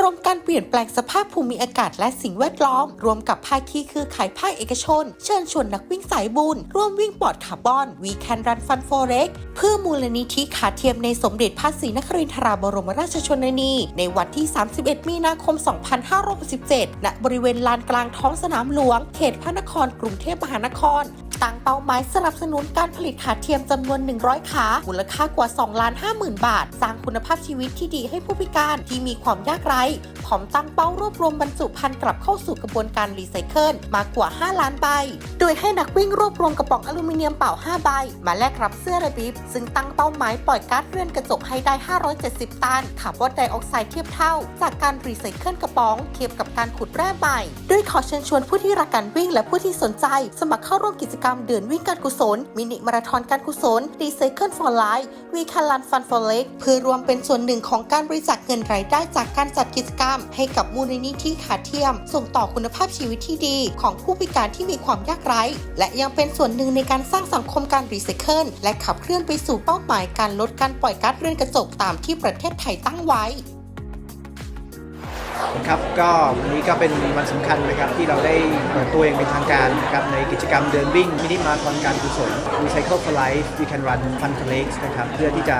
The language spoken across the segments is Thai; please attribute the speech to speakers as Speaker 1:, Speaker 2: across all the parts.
Speaker 1: กรมการเปลี่ยนแปลงสภาพภูมิอากาศและสิ่งแวดล้อม รวมกับภาคีคือขายภาคเอกชน เชิญชวนนักวิ่งสายบุญ ร่วมวิ่งปลอดคาร์บอนวีแคนรันฟันโฟเร็กเพื่อมูลนิธิขาเทียมในสมเด็จพระศรีนครินทราบรมราชชนนี ในวันที่ 31 มีนาคม 2567ณบริเวณลานกลางท้องสนามหลวง เขตพระนครกรุงเทพมหานคร ตั้งเป้าหมายสนับสนุนการผลิตขาเทียมจำนวน 100 ขา มูลค่ากว่า 2 ล้าน 5 0,000 บาท สร้างคุณภาพชีวิตที่ดีให้ผู้พิการที่มีความยากไร้พร้อมตั้งเป้ารวบรวมบรรจุภัณฑ์กลับเข้าสู่กระบวนการรีไซเคิลมากกว่า 5 ล้านใบ โดยให้นักวิ่งรวบรวมกระป๋องอลูมิเนียมเปล่า 5 ใบ มาแลกรับเสื้อระบิบซึ่งตั้งเป้าหมายปล่อยก๊าซเรือนกระจกให้ได้ 570 ตันคาร์บอนไดออกไซด์เทียบเท่า จากการรีไซเคิลกระป๋องเทียบกับการขุดแร่ใหม่โดยขอเชิญชวนผู้ที่รักการวิ่งและผู้ที่สนใจ สมัครเข้าร่วมกิจกรรมเดือนวิ่งการกุศล มินิมาราธอนการกุศล Recycle for Life วีคารันฟัน for Lake เพื่อรวมเป็นส่วนหนึ่งของการบริจาคเงินรายได้จากการจัดกิจกรรม ให้กับมูลนิธิขาเทียม ส่งต่อคุณภาพชีวิตที่ดีของผู้พิการที่มีความยากไร้ และยังเป็นส่วนหนึ่งในการสร้างสังคมการรีไซเคิลและขับเคลื่อนไปสู่เป้าหมายการลดการปล่อยก๊าซเรือนกระจกตามที่ประเทศไทยตั้งไว้
Speaker 2: ครับก็วันนี้ก็เป็นวันสำคัญนะครับที่เราได้เปิดตัวเองเป็นทางการนะครับในกิจกรรมเดินวิ่งมินิมาราธอนการกุศล Recycle for Life We Can Run Fun for Lakes นะครับเพื่อที่จะ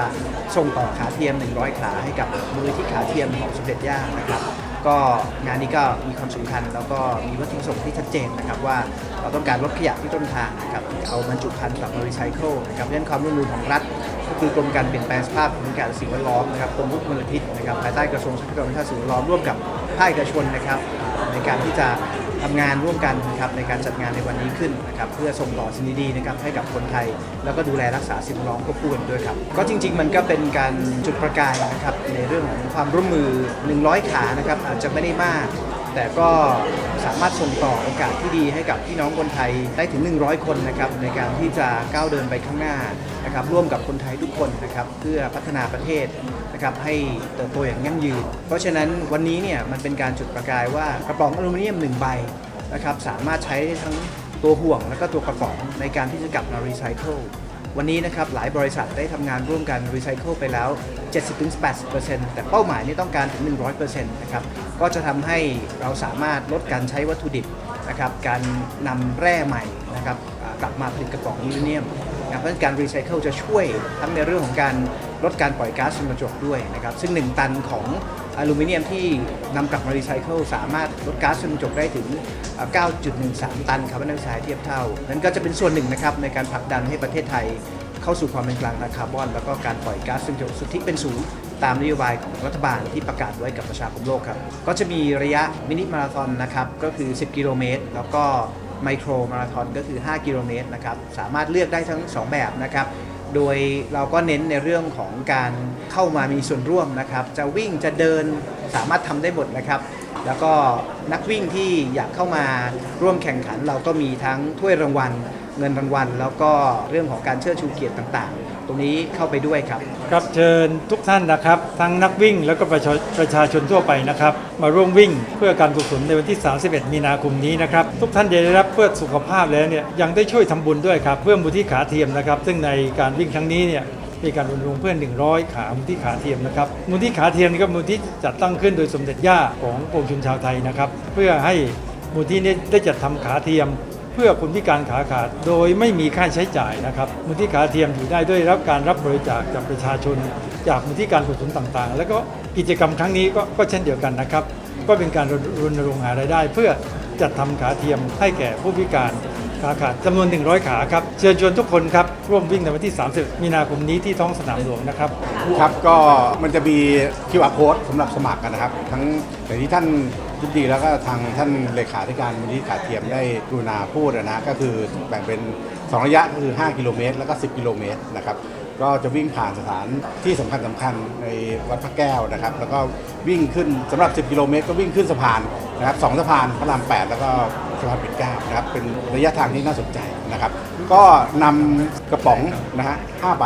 Speaker 2: ส่งต่อขาเทียม 100 ขาให้กับมูลนิธิขาเทียมของสมเด็จย่านะครับก็งานนี้ก็มีความสำคัญแล้วก็มีวัตถุประสงค์ที่ชัดเจนนะครับว่าเราต้องการลดขยะที่ต้นทางนะครับเอาบรรจุภัณฑ์กลับมารีไซเคิลนะครับเรื่องความร่วมมือของรัฐก็คือกรมการเปลี่ยนแปลงสภาพภูมิอากาศสิ่งแวดล้อมนะครับกรมควบคุมมลพิษนะครับภายใต้กระทรวงทรัพยากรธรรมชาติสิ่งแวดล้อมร่วมกับ ภาคเอกชนนะครับ ในการที่จะทำงานร่วมกันนะครับในการจัดงานในวันนี้ขึ้นนะครับเพื่อส่งต่อสิ่งดีๆนะครับให้กับคนไทย แล้วก็ดูแลรักษาสิ่งแวดล้อมควบคู่กันด้วยครับก็จริง ๆ มันก็เป็นการจุดประกายนะครับในเรื่องของความร่วมมือ 100 ขานะครับอาจจะไม่ได้มาก แต่ก็สามารถส่งต่อโอกาสที่ดีให้กับพี่น้องคนไทยได้ถึง 100 คนนะครับในการที่จะก้าวเดินไปข้างหน้านะครับร่วมกับคนไทยทุกคนนะครับเพื่อพัฒนาประเทศนะครับให้เติบโตอย่างยั่งยืน เพราะฉะนั้นวันนี้เนี่ยมันเป็นการจุดประกายว่ากระป๋องอลูมิเนียมหนึ่งใบนะครับสามารถใช้ทั้งตัวห่วงและก็ตัวกระป๋องในการที่จะกลับมารีไซเคิล วันนี้นะครับหลายบริษัทได้ทำงานร่วมกันรีไซเคิลไปแล้ว 70-80%แต่เป้าหมายนี่ต้องการถึง 100%นะครับก็จะทำให้เราสามารถลดการใช้วัตถุดิบนะครับการนำแร่ใหม่นะครับกลับมาผลิตกระป๋องอลูมิเนียมนะครับเพราะการรีไซเคิลจะช่วยทั้งในเรื่องของการลดการปล่อยก๊าซเรือนกระจกด้วยนะครับซึ่ง 1 ตันของ อลูมิเนียมที่นำกลับมารีไซเคิลสามารถลดก๊าซเรือนกระจกได้ถึง 9.13 ตันคาร์บอนไดออกไซด์เทียบเท่า นั่นก็จะเป็นส่วนหนึ่งนะครับในการผลักดันให้ประเทศไทยเข้าสู่ความเป็นกลางทางคาร์บอน แล้วก็การปล่อยก๊าซเรือนกระจกสุทธิเป็นศูนย์ตามนโยบายของรัฐบาลที่ประกาศไว้กับประชาคมโลกครับ ก็จะมีระยะมินิมาราธอนนะครับก็คือ 10 กิโลเมตร แล้วก็ไมโครมาราธอนก็คือ 5 กิโลเมตรนะครับสามารถเลือกได้ทั้ง 2 แบบนะครับ โดยเราก็เน้นในเรื่องของการเข้ามามีส่วนร่วมนะครับ จะวิ่งจะเดินสามารถทำได้หมดนะครับ แล้วก็นักวิ่งที่อยากเข้ามาร่วมแข่งขันเราก็มีทั้งถ้วยรางวัล เงินรางวัล แล้วก็เรื่องของการเชิดชูเกียรติต่างๆ ตรงนี้เข้าไปด้วยครับ
Speaker 3: ครับเชิญทุกท่านนะครับ ทั้งนักวิ่งแล้วก็ประชาประชาชนทั่วไปนะครับ มาร่วมวิ่งเพื่อการกุศลในวันที่ 31 มีนาคมนี้นะครับ ทุกท่านจะได้รับเพื่อสุขภาพแล้วเนี่ยยังได้ช่วยทำบุญด้วยครับเพื่อมูลที่ขาเทียมนะครับ ซึ่งในการวิ่งครั้งนี้เนี่ยมีการรณรงค์เพื่อน 100 ขามูลที่ขาเทียมนะครับ มูลที่ขาเทียมนี่ก็มูลที่จัดตั้งขึ้นโดยสมเด็จย่าของปวงชนชาวไทยนะครับ เพื่อให้มูลที่นี้ได้จัดทำขาเทียม เพื่อคนพิการขาขาด โดยไม่มีค่าใช้จ่ายนะครับมูลที่ขาเทียมอยู่ได้ด้วยรับการรับบริจาคจากประชาชน จากมูลที่การกุศลต่างๆ แล้วก็กิจกรรมครั้งนี้ก็ก็เช่นเดียวกันนะครับ ก็เป็นการรณรงค์หารายได้ เพื่อจัดทำขาเทียมให้แก่ผู้พิการ ขาขาดจำนวน 100 ขาครับ เชิญชวนทุกคนครับ ร่วมวิ่งในวันที่ 30 มีนาคมนี้ที่ท้องสนามหลวงนะครับ
Speaker 4: ครับก็มันจะมี QR code สำหรับสมัครกันนะครับ ทั้งอย่ที่ท่านทิบดีแล้วก็ทางท่านเลขาธิการมูลนิธิขาเทียมได้กรุณาพูดนะ ก็คือแบ่งเป็น 2 ระยะก็คือ 5 กิโลเมตร แล้วก็ 10 กิโลเมตรนะครับก็จะวิ่งผ่านสถานที่สำคัญสำคัญในวัดพระแก้วนะครับ แล้วก็วิ่งขึ้นสำหรับ 10 กิโลเมตร ก็วิ่งขึ้นสะพานนะครับสองสะพานพระราม 8 แล้วก็สะพานปิ่นเกล้านะครับเป็นระยะทางที่น่าสนใจนะครับ ก็นำกระป๋องนะฮะ5ใบ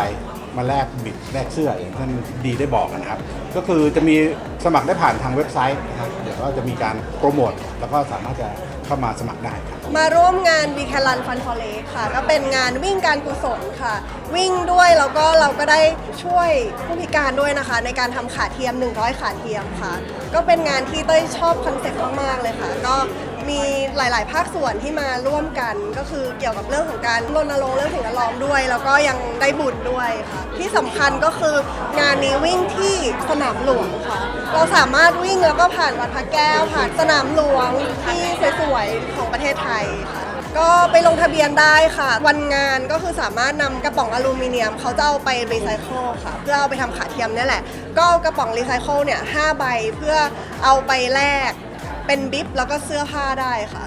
Speaker 4: มาแลกบิดแลกเสื้ออย่างท่านดีได้บอกนะครับ ก็คือจะมีสมัครได้ผ่านทางเว็บไซต์นะครับเดี๋ยวก็จะมีการโปรโมทแล้วก็สามารถจะเข้ามาสมัครได้ครับ
Speaker 5: มาร่วมงาน We Can Run Fun for Lake ค่ะ ก็เป็นงานวิ่งการกุศลค่ะ วิ่งด้วยแล้วก็เราก็ได้ช่วยผู้พิการด้วยนะคะ ในการทำขาเทียม 100 ขาเทียมค่ะ ก็เป็นงานที่เต้ยชอบคอนเซ็ปต์มากๆเลยค่ะ ก็ มีหลาย ๆ ภาคส่วนที่มาร่วมกัน ก็คือเกี่ยวกับเรื่องของการรณรงค์เรื่องสิ่งแวดล้อมด้วย แล้วก็ยังได้บุญด้วยค่ะที่สำคัญก็คืองานนี้วิ่งที่สนามหลวงค่ะเราสามารถวิ่งแล้วก็ผ่านวัดพระแก้วผ่านสนามหลวงที่สวย ๆ ของประเทศไทยค่ะ ก็ไปลงทะเบียนได้ค่ะ วันงานก็คือสามารถนำกระป๋องอลูมิเนียมเขาจะเอาไปรีไซเคิลค่ะ เพื่อเอาไปทำขาเทียมเนี่ยแหละ ก็เอากระป๋องรีไซเคิลเนี่ยห้าใบเพื่อเอาไปแลก เป็นบิ๊บแล้วก็เสื้อผ้าได้ค่ะ